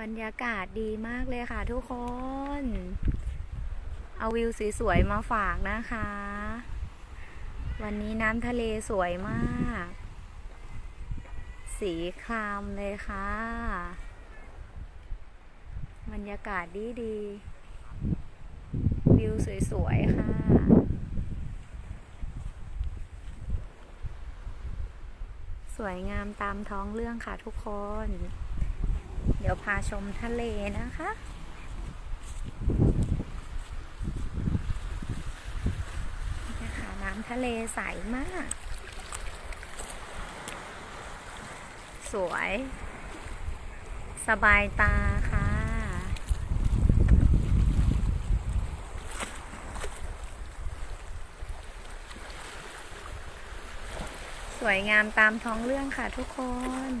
บรรยากาศดีมากเลยค่ะทุกคน เอาวิวสวยๆมาฝากนะคะ วันนี้น้ำทะเลสวยมาก สีครามเลยค่ะ บรรยากาศดีดีๆวิวสวยๆค่ะสวยงามตามท้องเรื่องค่ะทุกคน ดี๋ยวพาชมทะเลนะคะ นี่ค่ะน้ำทะเลใสมาก สวย สบายตาค่ะ สวยงามตามท้องเรื่องค่ะทุกคน